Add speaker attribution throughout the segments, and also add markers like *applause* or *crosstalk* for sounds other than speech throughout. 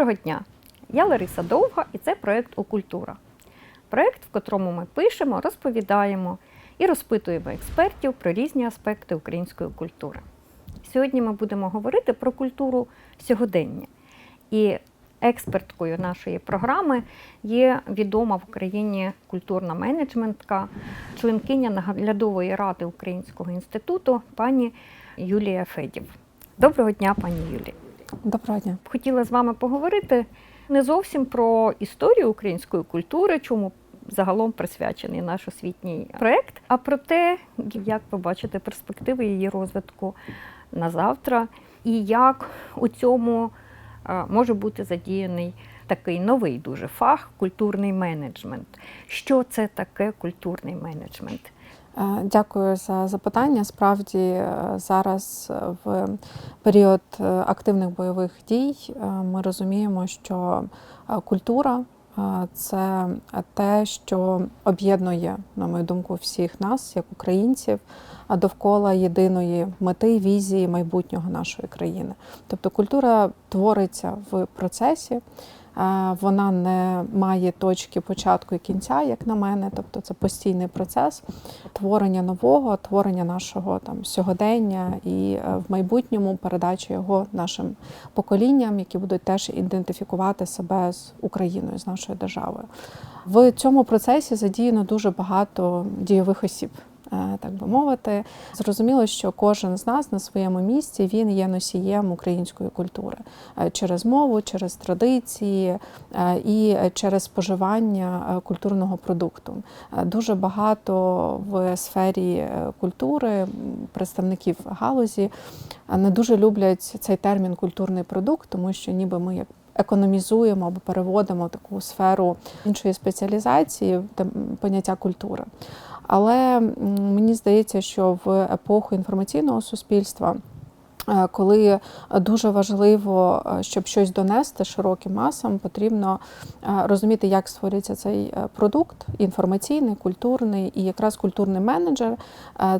Speaker 1: Доброго дня! Я Лариса Довга і це проєкт Окультура. Проєкт, в котрому ми пишемо, розповідаємо і розпитуємо експертів про різні аспекти української культури. Сьогодні ми будемо говорити про культуру сьогодення. І експерткою нашої програми є відома в Україні культурна менеджментка, членкиня наглядової ради Українського інституту пані Юлія Федів. Доброго дня, пані Юлія.
Speaker 2: Доброго дня.
Speaker 1: Хотіла з вами поговорити не зовсім про історію української культури, чому загалом присвячений наш освітній проєкт, а про те, як ви бачите перспективи її розвитку на завтра, і як у цьому е, може бути задіяний такий новий дуже фах культурний менеджмент. Що це таке культурний менеджмент?
Speaker 2: Е, Дякую за запитання. Справді е, зараз е, в період активних бойових дій ми розуміємо, що культура це те, що об'єднує, на мою думку, всіх нас, як українців, а довкола єдиної мети, візії майбутнього нашої країни. Тобто культура твориться в процесі. Вона не має точки початку і кінця, як на мене. Тобто це постійний процес творення нового, творення нашого там сьогодення і е, в майбутньому передача його нашим поколінням, які будуть теж ідентифікувати себе з Україною, з нашою державою. В цьому процесі задіяно дуже багато дійових осіб. Е, Так би мовити, зрозуміло, що кожен з нас на своєму місці він є носієм української культури е, через мову, через традиції е, і через споживання культурного продукту. Дуже багато в сфері культури представників галузі не дуже люблять цей термін культурний продукт, тому що ніби ми як економізуємо або переводимо таку сферу іншої спеціалізації поняття культури. Але мені здається, що в епоху інформаційного суспільства. Е, Коли дуже важливо, е, щоб щось донести широким масам, потрібно е, розуміти, як створюється цей продукт інформаційний, культурний, і якраз культурний менеджер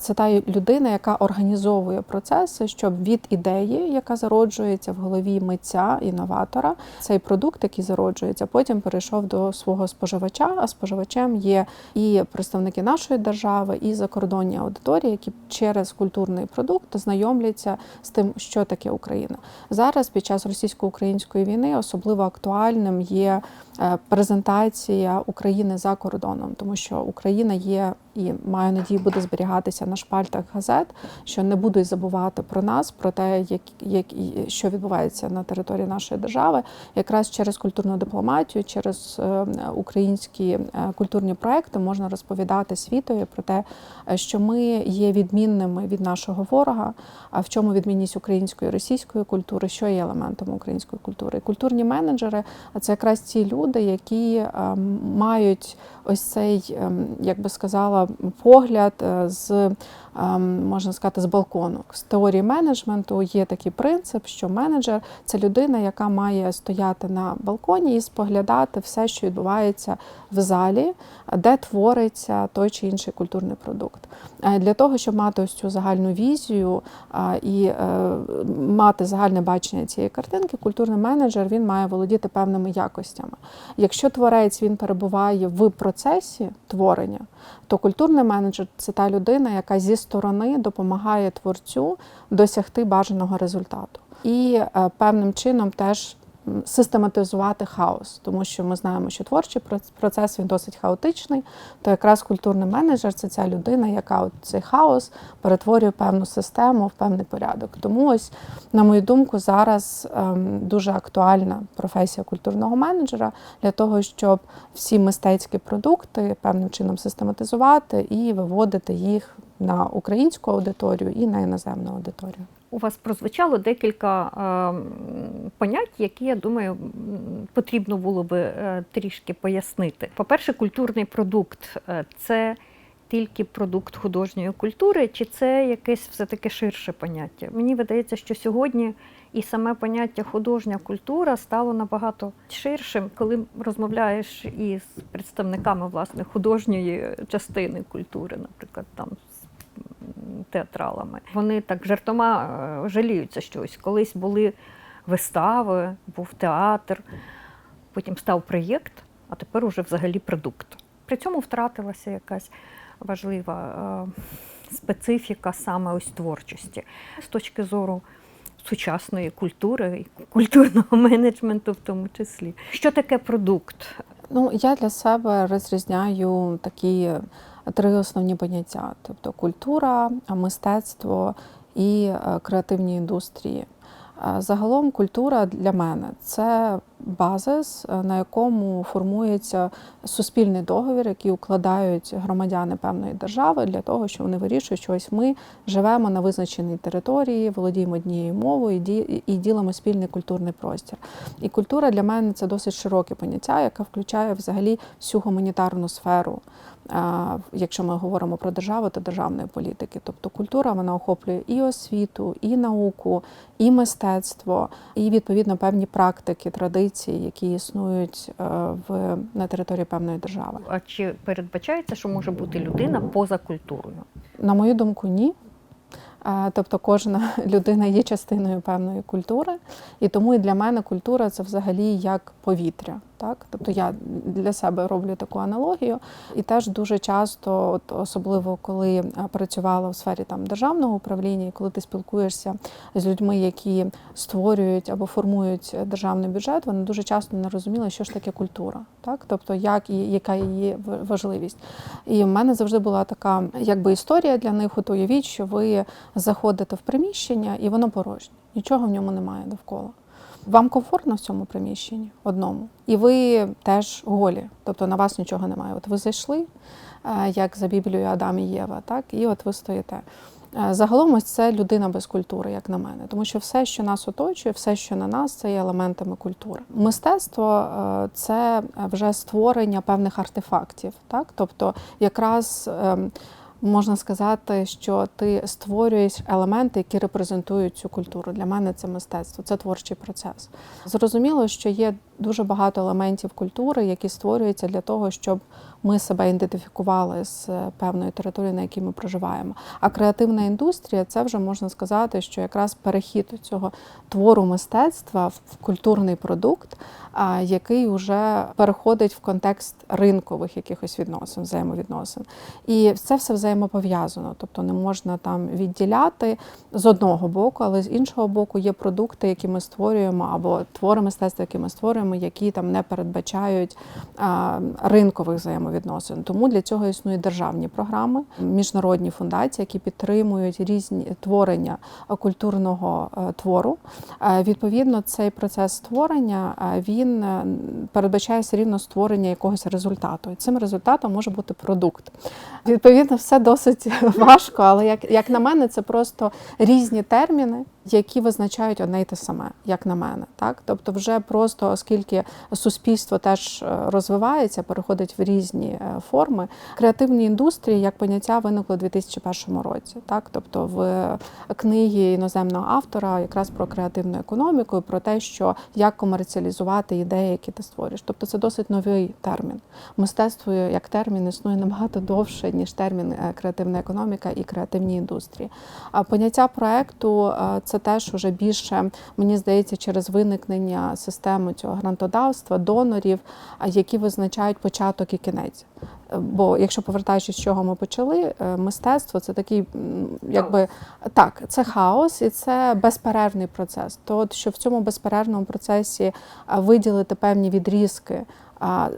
Speaker 2: це та людина, яка організовує процеси, щоб від ідеї, яка зароджується в голові митця, інноватора, цей продукт, який зароджується, потім перейшов до свого споживача. А споживачем є і представники нашої держави, і закордонні аудиторії, які через культурний продукт знайомляться з тим, що таке Україна. Зараз під час російсько-української війни особливо актуальним є е, презентація України за кордоном, тому що Україна є і маю надію буде зберігатися на шпальтах газет, що не будуть забувати про нас, про те, як, як що відбувається на території нашої держави, якраз через культурну дипломатію, через е, українські е, культурні проекти можна розповідати світові про те, що ми є відмінними від нашого ворога. А в чому відмінність української і російської культури, що є елементом української культури? Культурні менеджери це якраз ті люди, які е, мають ось цей, е, як би сказала, погляд е, з ем, можна сказати, з балкону. З теорії менеджменту є такий принцип, що менеджер це людина, яка має стояти на балконі і споглядати все, що відбувається в залі, де твориться той чи інший культурний продукт. Е, Для того, щоб мати ось цю загальну візію і е, мати загальне бачення цієї картинки, культурний менеджер він має володіти певними якостями. Якщо творець він перебуває в процесі творення, то культурний менеджер це та людина, яка зі сторони допомагає творцю досягти бажаного результату. І е, певним чином теж систематизувати хаос, тому що ми знаємо, що творчий проц- процес він досить хаотичний. То якраз культурний менеджер це ця людина, яка цей хаос перетворює певну систему, в певний порядок. Тому ось, на мою думку, зараз ем, дуже актуальна професія культурного менеджера для того, щоб всі мистецькі продукти певним чином систематизувати і виводити їх на українську аудиторію і на іноземну аудиторію.
Speaker 1: У вас прозвучало декілька е, понять, які, я думаю, потрібно було би е, трішки пояснити. По-перше, культурний продукт е, це тільки продукт художньої культури, чи це якесь все-таки ширше поняття? Мені видається, що сьогодні і саме поняття художня культура стало набагато ширшим, коли розмовляєш із представниками власне художньої частини культури, наприклад, там театралами. Вони так жартома е, жаліються щось. Колись були вистави, був театр, потім став проєкт, а тепер уже взагалі продукт. При цьому втратилася якась важлива е, специфіка саме ось творчості з точки зору сучасної культури і культурного *laughs* менеджменту, в тому числі. Що таке продукт?
Speaker 2: Ну, я для себе розрізняю такі три основні поняття: тобто культура, мистецтво і е, креативні індустрії. Е, Загалом культура для мене це базис, е, на якому формується суспільний договір, який укладають громадяни певної держави для того, що вони вирішують, що ось ми живемо на визначеній території, володіємо однією мовою і ділимо спільний культурний простір. І культура для мене це досить широке поняття, яке включає взагалі всю гуманітарну сферу. Якщо ми говоримо про державу, то державної політики. Тобто культура вона охоплює і освіту, і науку, і мистецтво, і відповідно певні практики, традиції, які існують е, в на території певної держави.
Speaker 1: А чи передбачається, що може бути людина поза культурою?
Speaker 2: На мою думку, ні. Е, Тобто кожна *laughs* людина є частиною певної культури, і тому і для мене культура це взагалі як повітря. Так? Тобто я для себе роблю таку аналогію, і теж дуже часто, от особливо коли е, працювала в сфері там державного управління, і коли ти спілкуєшся з людьми, які створюють або формують державний бюджет, вони дуже часто не розуміли, що ж таке культура, так тобто як і яка її важливість. І в мене завжди була така якби історія для них. От уявіть, що ви заходите в приміщення, і воно порожнє, нічого в ньому немає довкола. Вам комфортно в цьому приміщенні одному, і ви теж голі, тобто на вас нічого немає. От ви зайшли, е, як за Біблією Адам і Єва, так і от ви стоїте. Е, Загалом ось це людина без культури, як на мене, тому що все, що нас оточує, все, що на нас, це є елементами культури. Мистецтво е, це вже створення певних артефактів, так тобто якраз. Можна сказати, що ти створюєш елементи, які репрезентують цю культуру. Для мене це мистецтво, це творчий процес. Зрозуміло, що є дуже багато елементів культури, які створюються для того, щоб ми себе ідентифікували з е, певною територією, на якій ми проживаємо. А креативна індустрія це вже можна сказати, що якраз перехід цього твору мистецтва в в культурний продукт, який вже переходить в контекст ринкових якихось відносин, взаємовідносин. І це все взаємопов'язано, тобто не можна там відділяти з одного боку, але з іншого боку є продукти, які ми створюємо, або твори мистецтва, які ми створюємо, які там не передбачають ринкових взаємовідносин. Тому для цього існують державні програми, міжнародні фундації, які підтримують різні творення культурного е, твору. Е, Відповідно, цей процес створення е, він передбачає все рівно створення якогось результату. І цим результатом може бути продукт. Відповідно, все досить *laughs* важко, але як, як на мене, це просто різні терміни, які визначають одне й те саме, як на мене. Так? Тобто, вже просто оскільки суспільство теж е, розвивається, переходить в різні е, форми. Креативні індустрії як поняття виникло у 2001 році. Так? Тобто в книгі іноземного автора якраз про креативну економіку про те, що як комерціалізувати ідеї, які ти створюєш. Тобто це досить новий термін. Мистецтво як термін існує набагато довше, ніж термін е, креативна економіка і креативні індустрії. А поняття проекту е, це теж уже більше, мені здається, через виникнення системи цього грантодавства, донорів, які визначають початок і кінець. Е, Бо якщо повертаючись, з чого ми почали, е, мистецтво це такий, якби так, це хаос і це безперервний процес. То, що в цьому безперервному процесі виділити певні відрізки.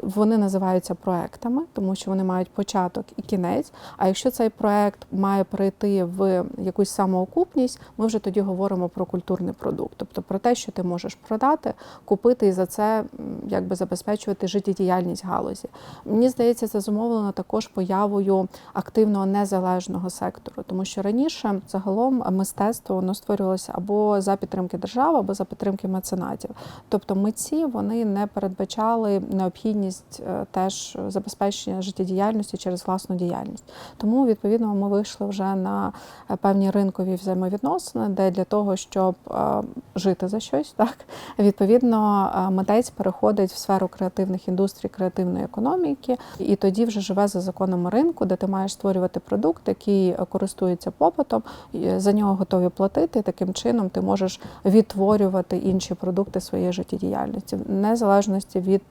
Speaker 2: Вони називаються проектами, тому що вони мають початок і кінець. А якщо цей проект має прийти в якусь самоокупність, ми вже тоді говоримо про культурний продукт, тобто про те, що ти можеш продати, купити і за це якби забезпечувати життєдіяльність галузі. Мені здається, це зумовлено також появою активного незалежного сектору, тому що раніше загалом мистецтво воно створювалося або за підтримки держави, або за підтримки меценатів. Тобто митці вони не передбачали необхідність необхідність е, теж забезпечення життєдіяльності через власну діяльність. Тому відповідно ми вийшли вже на е, певні ринкові взаємовідносини, де для того, щоб е, жити за щось, так відповідно митець переходить в сферу креативних індустрій, креативної економіки, і тоді вже живе за законами ринку, де ти маєш створювати продукт, який користується попитом, за нього готові платити. Таким чином ти можеш відтворювати інші продукти своєї життєдіяльності, в незалежності від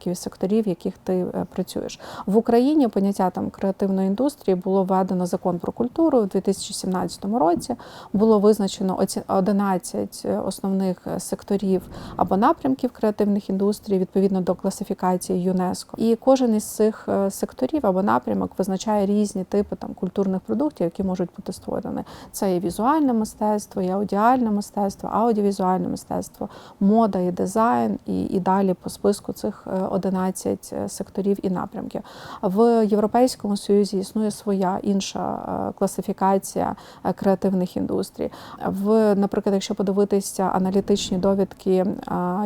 Speaker 2: напрямків і секторів, в яких ти е, працюєш в Україні. Поняття там креативної індустрії було введено закон про культуру у 2017 році. Було визначено оці- 11 основних е, секторів або напрямків креативних індустрій відповідно до класифікації ЮНЕСКО. І кожен із цих е, секторів або напрямок визначає різні типи там культурних продуктів, які можуть бути створені. Це і візуальне мистецтво, і аудіальне мистецтво, аудіовізуальне мистецтво, мода і дизайн, і, і далі по списку цих е, 11 секторів і напрямків. В Європейському Союзі існує своя інша е, класифікація е, креативних індустрій. В, наприклад, якщо подивитися аналітичні довідки е,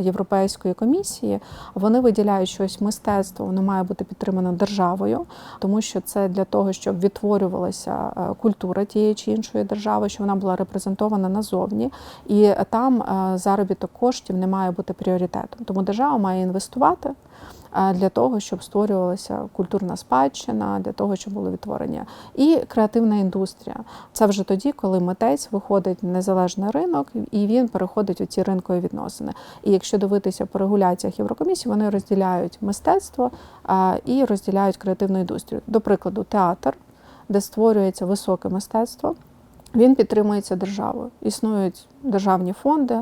Speaker 2: Європейської комісії, вони виділяють, що ось мистецтво воно має бути підтримано державою, тому що це для того, щоб відтворювалася е, культура тієї чи іншої держави, щоб вона була репрезентована назовні, і там е, заробіток коштів не має бути пріоритетом. Тому держава має інвестувати е, для того, щоб створювалася культурна спадщина, для того, щоб було відтворення. І креативна індустрія. Це вже тоді, коли митець виходить в незалежний ринок і він переходить у ці ринкові відносини. І якщо дивитися по регуляціях Єврокомісії, вони розділяють мистецтво і розділяють креативну індустрію. До прикладу, театр, де створюється високе мистецтво, він підтримується державою. Існують державні фонди,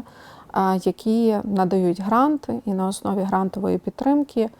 Speaker 2: які надають гранти, і на основі грантової підтримки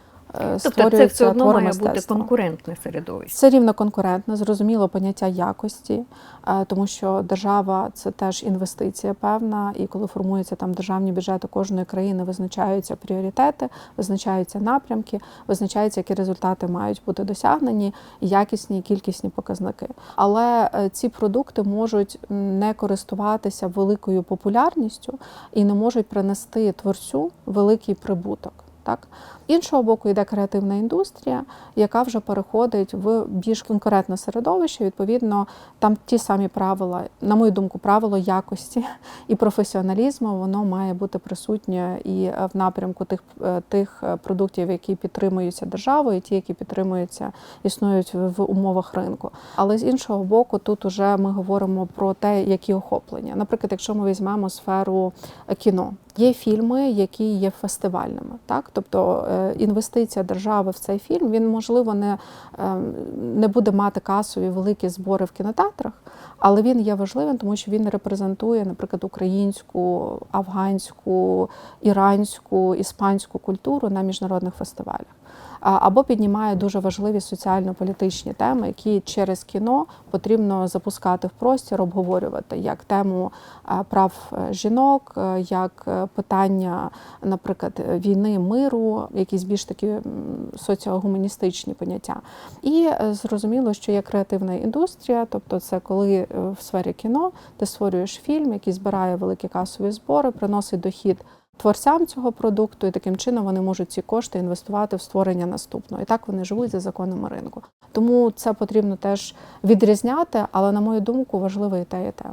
Speaker 1: Тобто це все одно має бути конкурентне середовище.
Speaker 2: Це рівно конкурентне, зрозуміло поняття якості, е, тому що держава це теж інвестиція певна, і коли формуються там державні бюджети кожної країни, визначаються пріоритети, визначаються напрямки, визначаються, які результати мають бути досягнені, якісні і кількісні показники. Але е, ці продукти можуть не користуватися великою популярністю і не можуть принести творцю великий прибуток. Так іншого боку йде креативна індустрія, яка вже переходить в більш конкурентне середовище. Відповідно, там ті самі правила, на мою думку, правило якості і професіоналізму воно має бути присутнє і в напрямку тих, е, тих е, продуктів, які підтримуються державою, і ті, які підтримуються, існують в умовах ринку. Але з іншого боку, тут уже ми говоримо про те, які охоплення. Наприклад, якщо ми візьмемо сферу е, кіно. Є фільми, які є фестивальними, так тобто інвестиція держави в цей фільм він можливо не, е, не буде мати касові великі збори в кінотеатрах, але він є важливим, тому що він репрезентує, наприклад, українську, афганську, іранську, іспанську культуру на міжнародних фестивалях. Або піднімає дуже важливі соціально-політичні теми, які через кіно потрібно запускати в простір, обговорювати як тему е, прав е, жінок, е, як питання, наприклад, війни, миру, якісь більш такі соціогуманістичні поняття. І зрозуміло, що є креативна індустрія, тобто це коли в сфері кіно ти створюєш фільм, який збирає великі касові збори, приносить дохід. Творцям цього продукту, і таким чином вони можуть ці кошти інвестувати в створення наступного. І так вони живуть за законами ринку. Тому це потрібно теж відрізняти, але на мою думку, важливо і те, і те.